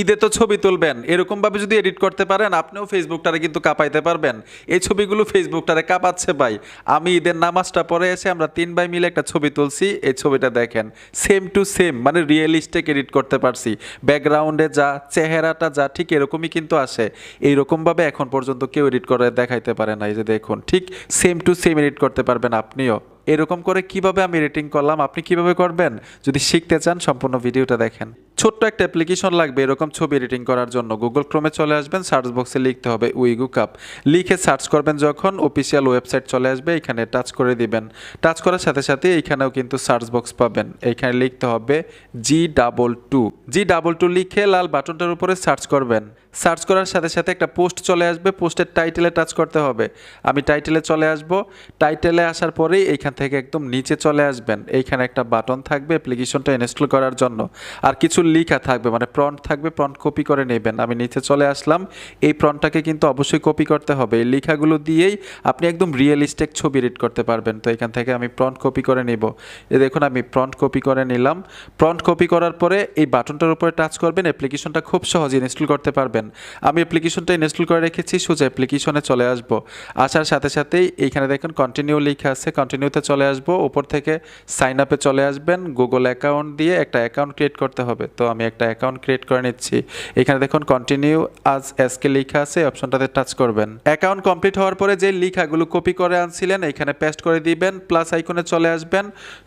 ঈদে তো ছবি তুলবেন। এরকমভাবে যদি এডিট করতে পারেন, আপনিও ফেসবুকটারে কিন্তু কাঁপাইতে পারবেন। এই ছবিগুলো ফেসবুকটারে কাঁপাচ্ছে ভাই। আমি ঈদের নামাজটা পরে এসে আমরা তিন ভাই মিলে একটা ছবি তুলছি। এই ছবিটা দেখেন সেম টু সেম মানে রিয়েলিস্টিক এডিট করতে পারছি। ব্যাকগ্রাউন্ডে যা, চেহারাটা যা, ঠিক এরকমই কিন্তু আসে। এইরকমভাবে এখন পর্যন্ত কেউ এডিট করে দেখাইতে পারে না। এই যে দেখুন, ঠিক সেম টু সেম এডিট করতে পারবেন আপনিও। এরকম করে কীভাবে আমি এডিটিং করলাম, আপনি কীভাবে করবেন? যদি শিখতে চান, সম্পূর্ণ ভিডিওটা দেখেন। ছোট্ট একটা অ্যাপ্লিকেশন লাগবে এরকম ছবি এডিটিং করার জন্য। গুগল ক্রোমে চলে আসবেন সার্চ বক্সে লিখতে হবে উইগু কাপ লিখে সার্চ করবেন যখন অফিসিয়াল ওয়েবসাইট চলে আসবে, এখানে টাচ করে দিবেন। টাচ করার সাথে সাথে এইখানেও কিন্তু সার্চ বক্স পাবেন। এইখানে লিখতে হবে G double two G double two লিখে লাল বাটনটার উপরে সার্চ করবেন। সার্চ করার সাথে সাথে একটা পোস্ট চলে আসবে পোস্টের টাইটেলে টাচ করতে হবে। আমি টাইটেলে চলে আসব টাইটেলে আসার পরেই এইখান থেকে একদম নিচে চলে আসবেন। এইখানে একটা বাটন থাকবে অ্যাপ্লিকেশনটা ইনস্টল করার জন্য। আর কিছু লেখা থাকবে মানে প্রন্ট থাকবে প্রন্ট কপি করে নেবেন। আমি নিচে চলে আসলাম। এই প্রন্টটাকে কিন্তু অবশ্যই কপি করতে হবে। এই লেখাগুলো দিয়েই আপনি একদম রিয়েলিস্টিক ছবি এডিট করতে পারবেন। তো এখান থেকে আমি প্রন্ট কপি করে নিব। এ দেখুন, আমি প্রন্ট কপি করে নিলাম। প্রন্ট কপি করার পরে এই বাটনটার উপরে টাচ করবেন। অ্যাপ্লিকেশনটা খুব সহজে ইনস্টল করতে পারবেন। আমি অ্যাপ্লিকেশনটা ইনস্টল করে রেখেছি, সোজা অ্যাপ্লিকেশনে চলে আসব। আসার সাথে সাথেই এইখানে দেখুন কন্টিনিউ লেখা আছে। কন্টিনিউতে চলে আসব। উপর থেকে সাইন আপে চলে আসবেন। গুগল অ্যাকাউন্ট দিয়ে একটা অ্যাকাউন্ট ক্রিয়েট করতে হবে। তো আমি একটা অ্যাকাউন্ট ক্রিয়েট করে নিচ্ছি। এখানে দেখুন কন্টিনিউ আজ এসকে লেখা আছে অপশনটাতে টাচ করবেন। অ্যাকাউন্ট কমপ্লিট হওয়ার পরে যে লেখাগুলো কপি করে আনছিলেন, এখানে পেস্ট করে দিবেন প্লাস আইকনে চলে আসবেন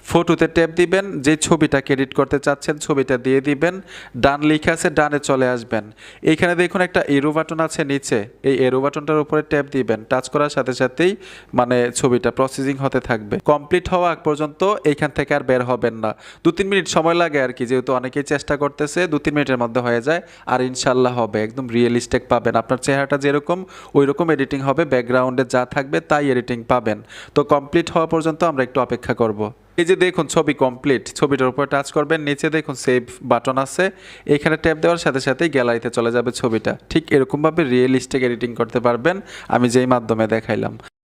ফটোতে ট্যাপ দিবেন, যে ছবিটাকে এডিট করতে চাচ্ছেন, ছবিটা দিয়ে দিবেন ডান লেখা আছে ডানে চলে আসবেন। এইখানে দেখুন, একটা এরো বাটন আছে নিচে। এই এরো বাটনটার উপরে ট্যাপ দিবেন। টাচ করার সাথে সাথেই মানে ছবিটা প্রসেসিং হতে থাকবে। কমপ্লিট হওয়া পর্যন্ত এইখান থেকে আর বের হবেন না। দু তিন মিনিট সময় লাগে আর কি, যেহেতু অনেকেই চেষ্টা করতেছে, দু, তিন মিনিটের মধ্যে হয়ে যায় আর ইনশাল্লাহ হবে। একদম রিয়েলিস্টিক পাবেন। আপনার চেহারাটা যেরকম ওই রকম এডিটিং হবে ব্যাকগ্রাউন্ডে যা থাকবে তাই এডিটিং পাবেন। তো কমপ্লিট হওয়া পর্যন্ত আমরা একটু অপেক্ষা করব। এই যে দেখুন, ছবি কমপ্লিট ছবিটার উপর টাচ করবেন। নিচে দেখুন সেভ বাটন আছে। এখানে ট্যাপ দেওয়ার সাথে সাথেই গ্যালারিতে চলে যাবে ছবিটা। ঠিক এরকমভাবে রিয়েলিস্টিক এডিটিং করতে পারবেন। আমি যেই মাধ্যমে দেখাইলাম।